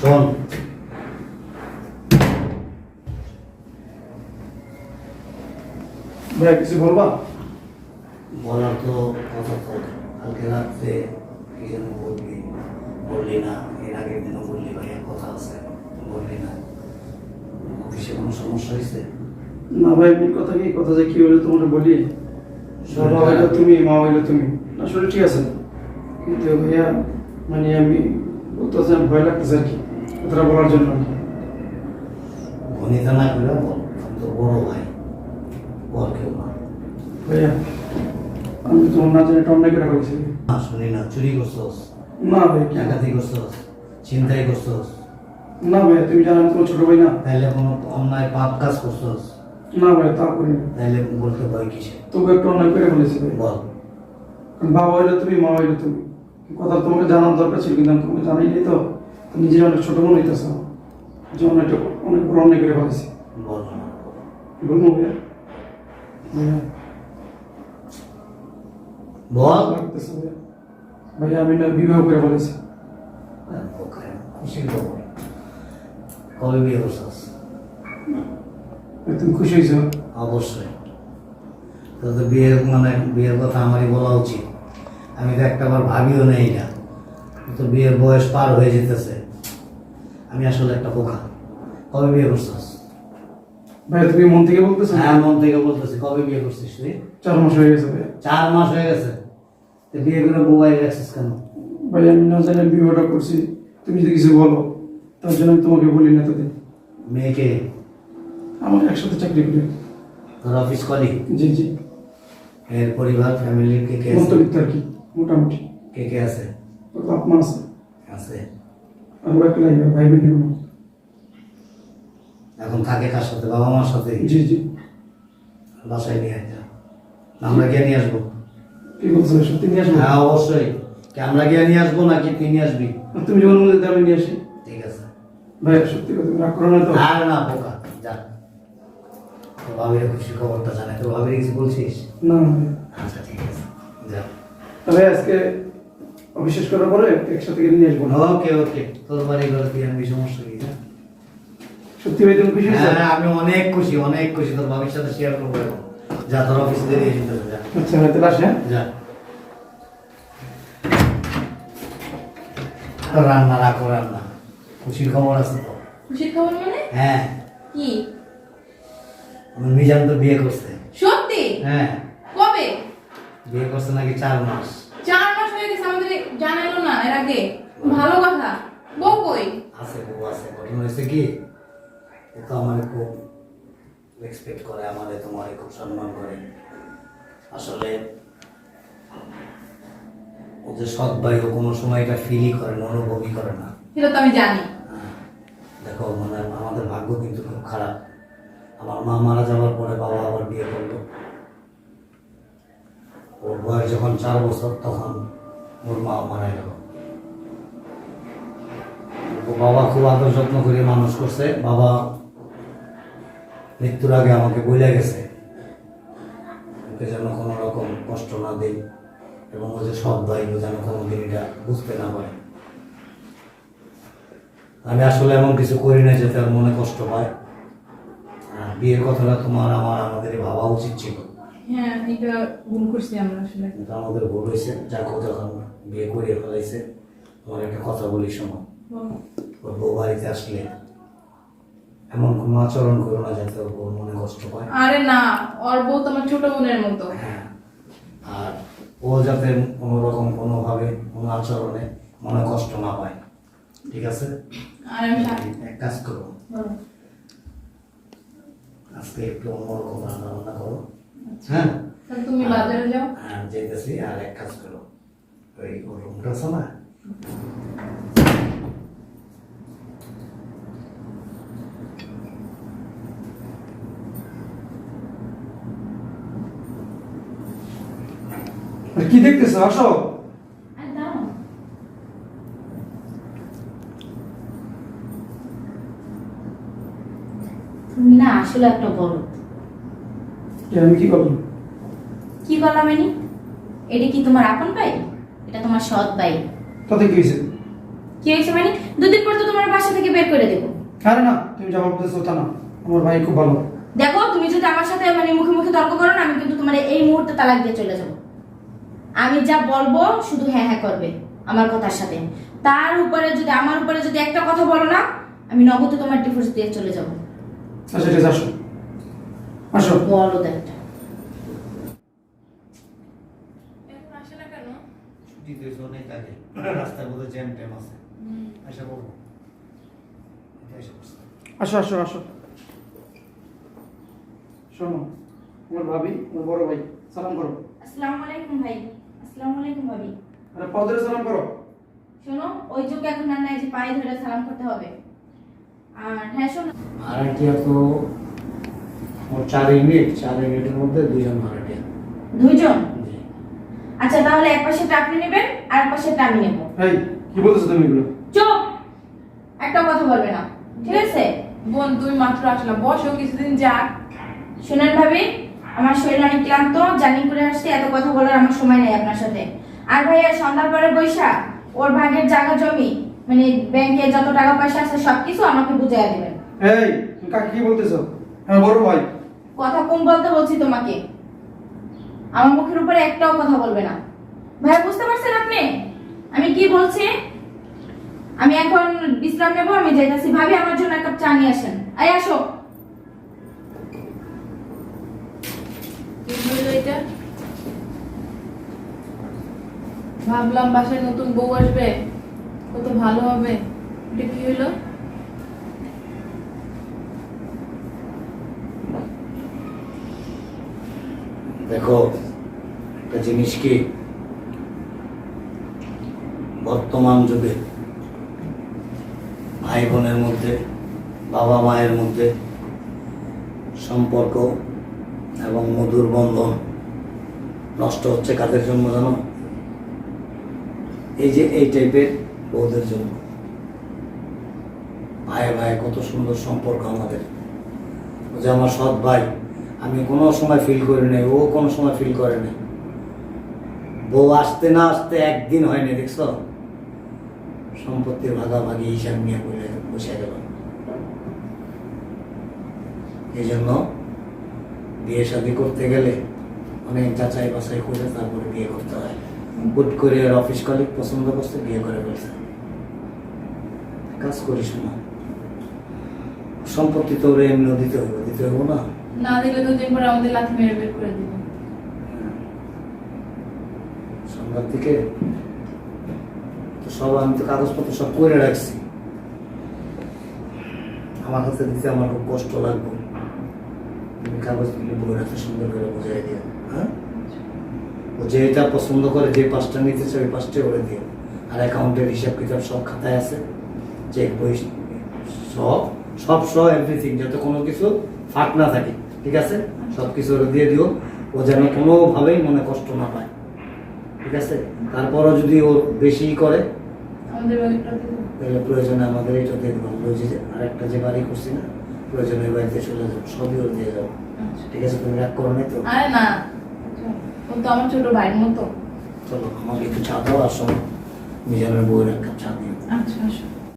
শোন। ভাইয়া কিছু বলবা? বলার তো কথা কালকে রাত্রে কি যেন বলবি? বললি না। এর আগের দিনও বললি ভাইয়া? কথা আছে। বললি না। অফিসে কোনো সমস্যা হয়েছে? না ভাই মেন কথা কি? কথা যে কি হলো তোমার বলি? বাবা হইল তুমি মা হইল তুমি। না শরীর ঠিক আছে কিন্তু ভাইয়া মানে আমি বলতেছি আমি ভয় লাগতেছে আর কি। কথাটা বলার জন্য। ভনিতা না করে তো বড় ভাই বল কেউ না। ভাইয়া আমি তো না জানি একটা অন্যায় করে ফেলছি। না শুনি না চুরি করছস? না ভাই কি ডাকাতি করছস? চিন্তাই করছস? না ভাইয়া তুমি জানো আমি তোমার ছোট ভাই না। তাইলে কোনো অন্যায় পাপ কাজ করছস? না ভাইয়া তা করি না। তাইলে বলতে ভয় কিসে তবু একটা অন্যায় করে ফেলেছি ভাই বল। বাবা হইল তুমি মা হইল তুমি। কথা তোমাকে জানার দরকার ছিল কিন্তু তোমাকে জানাই নাই তো তো। নিজের অনেক ছোট মনে হইতেছ। যে অনেকটা অনেক বড় অন্যায় করে বলব বল। ভাইয়া। ভাইয়া আমি না বিবাহ করে ওকে, খুশির খবর। কবে বিয়ে করছস? তুমি খুশি হয়েছো অবশ্যই। তো বিয়ের মানে বিয়ের কথা আমারই বলা উচিত। আমি তো একটাবার ভাবিও নেই না তো বিয়ের বয়স পার হয়ে যেতেছে। আমি আসলে একটা বোকা। কবে বিয়ে করছিস? ভাই তুমি মন থেকে বলতেছো হ্যাঁ মন থেকে বলতেছি। কবে বিয়ে করছিস তুই? চার মাস হয়ে গেছে ভাইয়া চার মাস হয়ে গেছে? তো বিয়ে করে মোবাইল রাখছিস কেন? ভাই আমি না জানি বিবাহটা করছি। তুমি যদি কিছু বলো তার জন্য আমি তোমাকে বলি না তোদের মেয়েকে? আমার একসাথে চাকরি করি। তোর অফিস কলি জি জি। এর পরিবার ফ্যামিলির কে কে আছে? মধ্যবিত্ত আর কি মোটামুটি। কে কে আছে? মা আছে। আছে। আর ও ভাই বোন নেই এখন থাকে কার সাথে? বাবা মার সাথে? জি জি। বাসায় নিয়ে যা। আমরা গিয়ে নিয়ে আসব। কি বলছো সত্যি নিয়ে আসব? হ্যাঁ অবশ্যই। কি আমরা গিয়ে নিয়ে আসব নাকি তুই নিয়ে আসবি? তুমি যখন মনে আমি নিয়ে আসি। ঠিক আছে। ভাই সত্যি কথা তুমি রাগ করো না তো? আর না বোকা। যা। তো ভাবির খুশি খবরটা জানাই। তো ভাবির কিছু বলছিস? না আচ্ছা ঠিক আছে। যা। তবে আজকে অবিশ্বাস করার পরে একসাথে গিয়ে নিয়ে আসব না। ওকে ওকে। তোর বাড়ি ঘরে তুই আমি সমস্যা কি সত্যি ভাই তুমি খুশি হ্যাঁ আমি অনেক খুশি অনেক খুশি তোর ভাবির সাথে শেয়ার করব এখন। যা তোর অফিস দিয়ে দিয়ে যেতে যা। আচ্ছা ভাই তাহলে আসে হ্যাঁ? যা। রান্না রাখো রান্না। খুশির খবর আছে তো? খুশির খবর মানে? হ্যাঁ। কি? আমার মিজান তো বিয়ে করছে। সত্যি? হ্যাঁ। কবে? বিয়ে করছে নাকি চার মাস হয়ে গেছে আমাদের জানালো না এর আগে? ভালো কথা। বউ কই? আছে বউ আছে। ঘটনা হয়েছে কি? ও তো আমার খুব রেসপেক্ট করে আমাদের তোমার খুব সম্মান করে। আসলে ও যে সৎ ভাই ও কোনো সময় এটা ফিলই করে না অনুভবই করে না। সেটা তো আমি জানি। হ্যাঁ। দেখো মানে আমাদের ভাগ্য কিন্তু খুব খারাপ। আমার মা মারা যাওয়ার পরে বাবা আবার বিয়ে করল। ওর বয়স যখন চার বছর তখন ওর মা মারা গেল। ও বাবা খুব আদর যত্ন করে মানুষ করছে। বাবা মৃত্যুর আগে আমাকে বলে গেছে। ওকে যেন কোনো রকম কষ্ট না দেই এবং ও যে ভাই ও যেন কোনোদিন এটা বুঝতে না পারে। আমি আসলে এমন কিছু করি না যাতে ওর মনে কষ্ট পায় বিয়ের কথাটা তোমার আমার আমাদের ভাবা উচিত ছিল। হ্যাঁ এটা ভুল করছি আমরা আসলে। আমাদের ভুল হয়েছে। ও যখন বিয়ে করিয়ে ফেলাইছে তোমার একটা কথা বলি শোনো। ওর বউ বাড়িতে আসলে এমন কোনো আচরণ করো না যাতে ওর মনে কষ্ট পায়। আরে না ওর বউ তোমার ছোট বোনের মতো। হ্যাঁ আর ও যাতে কোনো রকম কোনোভাবে কোনো আচরণে মনে কষ্ট না পায়। ঠিক আছে? আর আমি এক কাজ করো। আজকে একটু অন্যরকম রান্না বান্না করো হ্যাঁ? তুমি বাজারে যাও। হ্যাঁ যেতেছি আর এক কাজ করো। ওই রুমটা আছে না? কি দেখতেছো? আসো। তুমি না আসলে একটা বড়। আমি কি করলাম? কি করলাম এনি? এটা কি তোমার আপন ভাই? এটা তোমার সৎ ভাই? তাতে কি হয়েছে? কি হয়েছে মানে? দুদিন পর তো তোমার বাসা থেকে বের করে দেবো। আরে না তুমি তা না। আমার ভাই খুব ভালো। দেখো তুমি যদি আমার সাথে মানে মুখে মুখে তর্ক করো না আমি কিন্তু তোমার এই মুহূর্তে তালাক দিয়ে চলে যাব। আমি যা বলব শুধু হ্যাঁ হ্যাঁ করবে আমার কথার সাথে। তার উপরে যদি আমার উপরে যদি একটা কথা বলো না আমি নগদ তোমার ডিভোর্স দিয়ে চলে যাব। আচ্ছা ঠিক আছে আসো। আসো। বলো দেখটা। আসো আসো আসো শোনো আমার ভাবি আমার বড় ভাই সালাম করো। আসসালামু আলাইকুম ভাই। আসসালামু আলাইকুম ভাবি। আরে পাও ধরে সালাম করো। শোনো ওই যুগ এখন আর নাই যে পায়ে ধরে সালাম করতে হবে। আর হ্যাঁ শোনো। ভাড়াটিয়া তো মোট চার ইউনিট চার ইউনিটের মধ্যে দুজন ভাড়াটিয়া। দুইজন? আচ্ছা তাহলে এক পাশে আপনি নেবেন আর এক পাশে আমি নেব। এই কি বলতেছো তুমি এগুলো? চুপ! একটা কথা বলবে না ঠিক আছে? বোন তুমি মাত্র আসলা বসো কিছুদিন যাক। শুনেন ভাবি। আমার শরীর অনেক ক্লান্ত জার্নি করে আসছি এত কথা বলার আমার সময় নেই আপনার সাথে। আর ভাইয়া সন্ধ্যার পরে বৈশা ওর ভাগের জায়গা জমি মানে ব্যাংকে যত টাকা পয়সা আছে সবকিছু আমাকে বুঝাইয়া দেবেন। এই তুমি কাকে কি বলতেছো? আমার বড় ভাই। কথা কম বলতে বলছি তোমাকে? আমার মুখের উপরে একটাও কথা বলবে না। ভাইয়া বুঝতে পারছেন আপনি? আমি কি বলছি? আমি এখন বিশ্রাম নেব আমি যাইতাছি। ভাবি আমার জন্য এক কাপ চা নিয়ে আসেন। আই আসো কি হইল এটা ভাবলাম বাসায় নতুন বউ আসবে, কত ভালো হবে। এটা কি হইল দেখো, একটা জিনিস কি? বর্তমান যুগে ভাই বোনের মধ্যে, বাবা মায়ের মধ্যে সম্পর্ক এবং মধুর বন্ধন নষ্ট হচ্ছে কাদের জন্য জানো? এই যে এই টাইপের বউদের জন্য। ভাই ভাই, কত সুন্দর সম্পর্ক আমাদের। যে আমার সৎ ভাই, আমি কোনো সময় ফিল করি নাই, ও কোনো সময় ফিল করে নাই। বউ আসতে না আসতে একদিন হয়নি, দেখছ? সম্পত্তির ভাগাভাগি, হিসাব নিয়ে বলে, বসে গেল। এই জন্য বিয়ে শাদি করতে গেলে অনেক যাচাই বাছাই করে তারপরে বিয়ে করতে হয়। হুট করে আর অফিস কলিগ পছন্দ করছে বিয়ে করে ফেলছে। কাজ করিস না। সম্পত্তি তো ওরে এমনিও দিতে হবে দিতে হবে না। না দিলে দুদিন পরে আমাদের লাথি মেরে বের করে দিব। সন্ধ্যার দিকে তো সব আমি তো কাগজপত্র সব করে রাখছি। আমার কাছে দিতে আমার খুব কষ্ট লাগবে। তুমি কাগজ দিলে বই রাখতে সুন্দর করে বুঝাই হ্যাঁ ও যেটা পছন্দ করে যে পাঁচটা নিতে চাই ওই পাঁচটা করে দিও। আর অ্যাকাউন্টের হিসাব কিতাব সব খাতায় আছে। চেক বই সব সব সব এভরিথিং যাতে কোনো কিছু ফাঁক না থাকে ঠিক আছে? সব কিছু ওরে দিয়ে দিও। ও যেন কোনোভাবেই মনে কষ্ট না পায় ঠিক আছে? তারপরও যদি ও বেশি করে তাহলে প্রয়োজনে আমাদের এটা দেখব যে আরেকটা যে বাড়ি করছি না প্রয়োজনে ওই বাড়িতে চলে যাব সবই ওর দিয়ে যাব। আচ্ছা। ঠিক আছে তুমি রাগ করো নাই তো? না। তো আমার ছোট ভাইয়ের মতো। চলো আমাকে একটু চা দাও আসো নিজের বউয়ের এক কাপ চা দিও। আচ্ছা আসো।